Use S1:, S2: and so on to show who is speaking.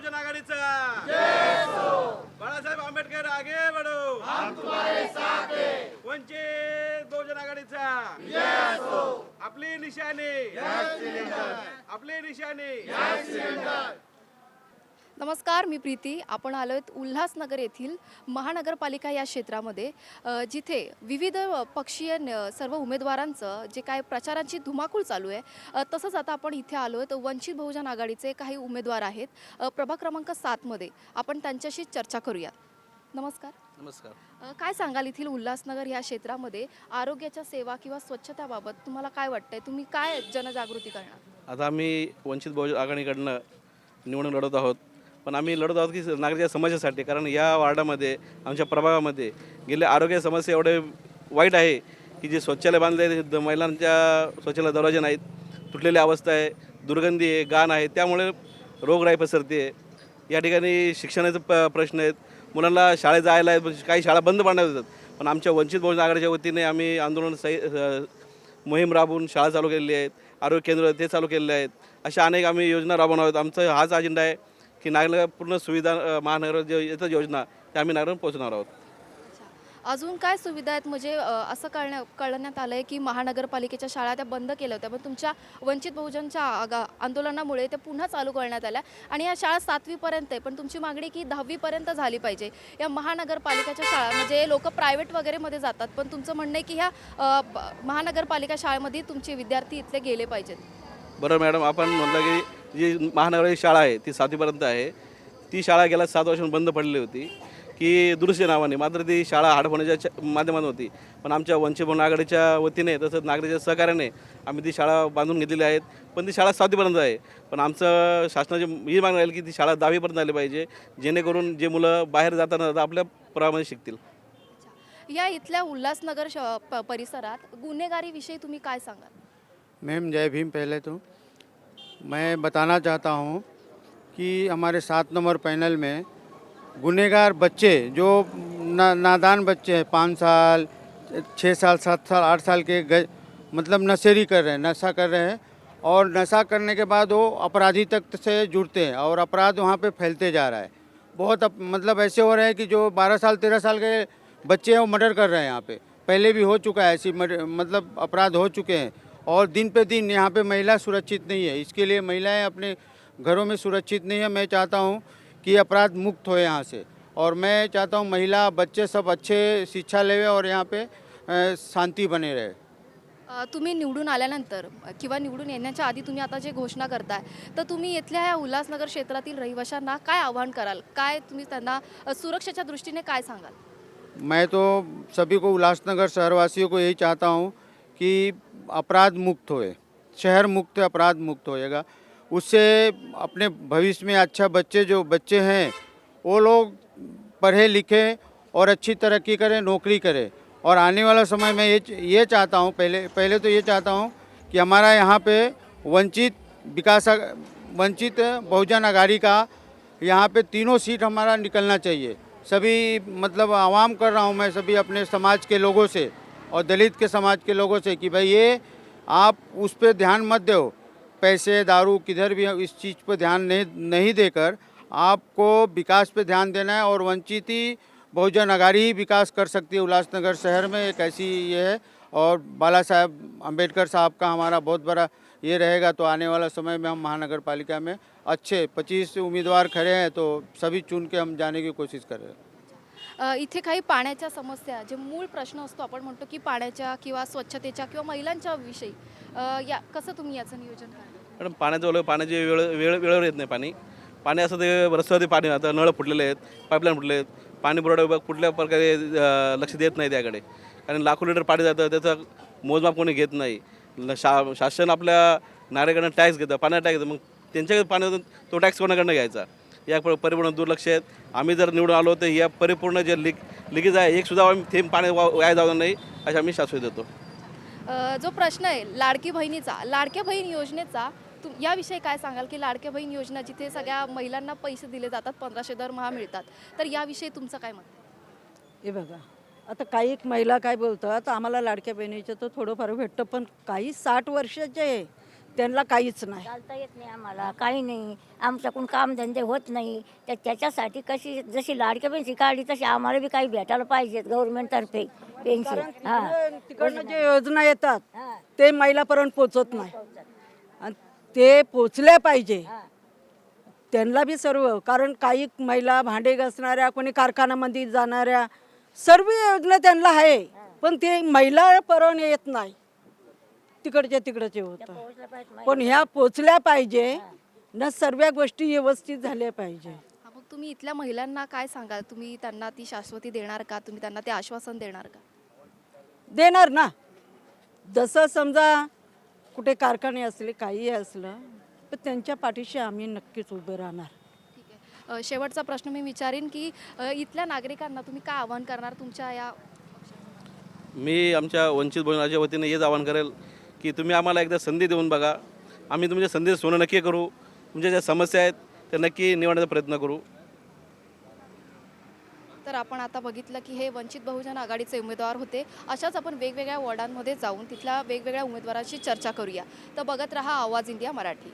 S1: बहुजन आघाडीचा. बाळासाहेब आंबेडकर आगे बढो वंचित बहुजन आघाडीचा. आपली निशाणी. आपली निशाणी.
S2: नमस्कार मी प्रीती. आपण आलो आहेत उल्हासनगर येथील महानगरपालिका या क्षेत्रामध्ये जिथे विविध पक्षीय सर्व उमेदवारांचं जे काय प्रचाराची धुमाकूळ चालू आहे तसंच आता आपण इथे आलो आहेत वंचित बहुजन आघाडीचे काही उमेदवार आहेत प्रभाग क्रमांक सातमध्ये आपण त्यांच्याशी चर्चा करूया नमस्कार.
S3: नमस्कार.
S2: काय सांगाल येथील उल्हासनगर या क्षेत्रामध्ये? आरोग्याच्या सेवा किंवा स्वच्छताबाबत तुम्हाला काय वाटतंय? तुम्ही काय जनजागृती करणार?
S3: आता आम्ही वंचित बहुजन आघाडीकडनं निवडणूक लढवत आहोत. पण आम्ही लढत आहोत की नागरिक समाजासाठी कारण या वार्डामध्ये आमच्या प्रभागामध्ये गेले आरोग्य समस्या एवढे वाईट आहे की जे शौचालय बांधले महिलांच्या शौचालय दरवाजे नाहीत तुटलेली अवस्था आहे दुर्गंधी आहे गाण आहे त्यामुळे रोगराई पसरते. आहे या ठिकाणी शिक्षणाचे प प्रश्न आहेत. मुलांना शाळेत जायला आहेत काही शाळा बंद पाडण्यात येतात. पण आमच्या वंचित बहुजन आघाडीच्या वतीने आम्ही आंदोलन सही मोहीम राबवून शाळा चालू केलेली आहेत आरोग्य केंद्र ते चालू केलेले आहेत. अशा अनेक आम्ही योजना राबवणार आहोत. आमचा हाच अजेंडा आहे. की नागरिक पूर्ण सुविधा महानगर जे येतात योजना त्या आम्ही नागरिक पोहोचणार आहोत.
S2: अजून काय सुविधा आहेत? म्हणजे असं कळण्या कळण्यात आलं आहे की महानगरपालिकेच्या शाळा त्या बंद केल्या होत्या पण तुमच्या वंचित बहुजनच्या आगा आंदोलनामुळे त्या पुन्हा चालू करण्यात आल्या. आणि या शाळा सातवीपर्यंत आहे पण तुमची मागणी की दहावीपर्यंत झाली पाहिजे. या महानगरपालिकेच्या शाळा म्हणजे लोक प्रायव्हेट वगैरेमध्ये जातात पण तुमचं म्हणणं आहे की ह्या महानगरपालिका शाळेमध्ये तुमचे विद्यार्थी इथले गेले पाहिजेत.
S3: बरं मॅडम आपण म्हटलं की जी महानगराची शाळा आहे ती सातवीपर्यंत आहे. ती शाळा गेल्या सात वर्षांपूर्वी बंद पडलेली होती. की दुरुस्ती नावाने मात्र ती शाळा हाडपणाच्या च- माध्यमातून होती. पण आमच्या वंचित आघाडीच्या वतीने तसंच नागरिकच्या सहकार्याने आम्ही ती शाळा बांधून घेतलेली आहेत पण ती शाळा सातवीपर्यंत आहे. पण आमचं शासनाची ही मागणी राहील की ती शाळा दहावीपर्यंत आली पाहिजे. जेणेकरून जे मुलं बाहेर जाताना जाता आपल्या प्रमाणे शिकतील.
S2: या इथल्या उल्हासनगर श- प- परिसरात गुन्हेगारीविषयी तुम्ही काय सांगाल?
S4: मैम जय भीम. पहले तो. मैं बताना चाहता हूँ कि हमारे सात नंबर पैनल में गुनहगार बच्चे जो ना, नादान बच्चे हैं पाँच साल छः साल सात साल आठ साल के ग, मतलब नशेरी कर रहे हैं नशा कर रहे हैं और नशा करने के बाद वो अपराधी तक से जुड़ते हैं और अपराध वहाँ पे फैलते जा रहा है। बहुत अप, मतलब ऐसे हो रहे हैं कि जो बारह साल तेरह साल के बच्चे हैं वो मर्डर कर रहे हैं यहाँ पे। पहले भी हो चुका है ऐसी मतलब अपराध हो चुके हैं। और दिन पे दिन यहाँ पे महिला सुरक्षित नहीं है। इसके लिए महिलाएं अपने घरों में सुरक्षित नहीं है। मैं चाहता हूँ कि अपराध मुक्त हो यहाँ से। और मैं चाहता हूँ महिला बच्चे सब अच्छे शिक्षा लेवे और यहाँ पे शांति बने रहे।
S2: तुम्ही निवडून आल्यानंतर किंवा निवडून येण्याच्या आधी तुम्ही आता जे घोषणा करताय तर तुम्ही इथल्या ह्या उल्हासनगर क्षेत्रातील रहिवाशांना काय आव्हान कराल? काय तुम्ही त्यांना सुरक्षेच्या दृष्टीने काय सांगाल?
S4: मैं तो सभी को उल्लासनगर शहरवासियों को यही चाहता हूँ कि अपराध मुक्त होए, शहर मुक्त अपराध मुक्त होएगा। उससे अपने भविष्य में अच्छा बच्चे, जो बच्चे हैं, वो लोग पढ़े लिखे और अच्छी तरक्की करें, नौकरी करें। और आने वाला समय में ये ये चाहता हूँ, पहले पहले तो ये चाहता हूँ कि हमारा यहाँ पे वंचित विकास, वंचित बहुजन आघाड़ी का यहाँ पे तीनों सीट हमारा निकलना चाहिए। सभी मतलब आवाम कर रहा हूँ मैं, सभी अपने समाज के लोगों से। और दलित के समाज के लोगों से कि भाई ये आप उस पर ध्यान मत दो। पैसे, दारू, किधर भी इस चीज़ पर ध्यान नहीं नहीं देकर आपको विकास पे ध्यान देना है और वंचित ही बहुजन आघाड़ी ही विकास कर सकती है। उल्लासनगर शहर में एक ऐसी ये है और बाला साहब अंबेडकर साहब का हमारा बहुत बड़ा ये रहेगा तो आने वाला समय में हम महानगर पालिका में अच्छे पच्चीस उम्मीदवार खड़े हैं तो सभी चुन के हम जाने की कोशिश कर रहे हैं।
S2: इथे काही पाण्याच्या समस्या जे मूळ प्रश्न असतो आपण म्हणतो की पाण्याच्या किंवा स्वच्छतेच्या किंवा महिलांच्या विषयी या कसं तुम्ही याचं नियोजन करणार
S3: मॅडम पाण्याचं ओलं पाण्याची वेळ वेळ वेळेवर येत नाही पाणी. पाणी असं ते रस्त्यावरती पाणी आता नळ फुटलेले आहेत पाईपलाईन फुटले आहेत. पाणी पुरवठा विभाग कुठल्या प्रकारे लक्ष देत नाही त्याकडे. कारण लाखो लिटर पाणी जातं त्याचं मोजमाप कोणी घेत नाही. शा शासन आपल्या नागरिकांना टॅक्स घेतं पाण्याचा टॅक्स मग त्यांच्याकडे पाण्यातून तो टॅक्स कोणाकडनं घ्यायचा? या परिपूर्ण दुर्लक्ष आहेत. आम्ही जर निवडून आलो तर या परिपूर्ण जे लिक लिकेज आहे एक सुद्धा आम्ही थेंब पाणी वा- वाया जाऊ नाही अशी आम्ही शाश्वत देतो.
S2: जो प्रश्न आहे लाडकी बहिणीचा लाडक्या बहीण योजनेचा तुम याविषयी काय सांगाल की लाडक्या बहीण योजना जिथे सगळ्या महिलांना पैसे दिले जातात पंधराशे दरमहा मिळतात तर याविषयी तुमचं काय मत आहे?
S5: हे बघा आता काही एक महिला काय बोलतात आम्हाला लाडक्या बहिणीचं तर थोडंफार भेटतं पण काही साठ वर्षाचे आहे. त्यांना काहीच नाही.
S6: चालता येत नाही आम्हाला काही नाही. आमच्याकडून कामधंदे होत नाही. तर त्याच्यासाठी कशी जशी लाडक्या पेन्शन काढली तशी आम्हाला बी काही भेटायला पाहिजेत गव्हर्नमेंटतर्फे. पेन्शन हा.
S5: तिकडं- तिकडनं जे योजना येतात
S6: हा.
S5: ते महिलापर्यंत पोचत नाही. आणि ते पोचल्या पाहिजे. त्यांना बी सर्व कारण काही महिला भांडे घासणाऱ्या कोणी कारखान्यामध्ये जाणाऱ्या सर्व योजना त्यांना आहे. पण ते महिलापर्यंत येत नाही. तिकडच्या तिकडचे होतं. पण ह्या पोचल्या पाहिजे ना सर्व गोष्टी व्यवस्थित झाल्या पाहिजे.
S2: हा, मग तुम्ही इथल्या महिलांना काय सांगाल? तुम्ही त्यांना ती शाश्वती देणार का? तुम्ही त्यांना ते आश्वासन देणार का?
S5: देणार ना. जसं समजा कुठे कारखाने असले काही असलं तर त्यांच्या पाठीशी आम्ही नक्कीच उभे राहणार.
S2: ठीक आहे. अ, शेवटचा प्रश्न मी विचारीन की अ, इथल्या नागरिकांना तुम्ही काय आवाहन करणार? तुमच्या या
S3: मी आमच्या वंचित बहुजनाच्या वतीने हेच आवाहन करेल की तुम्ही आम्हाला एकदा संधी देऊन बघा. आम्ही तुमच्या संधी सोनं नक्की करू. तुमच्या ज्या समस्या आहेत त्या नक्की निवडण्याचा प्रयत्न करू.
S2: तर आपण आता बघितलं की हे वंचित बहुजन आघाडीचे उमेदवार होते. अशाच आपण वेगवेगळ्या वॉर्डांमध्ये जाऊन तिथल्या वेगवेगळ्या उमेदवारांशी चर्चा करूया. तर बघत रहा आवाज इंडिया मराठी.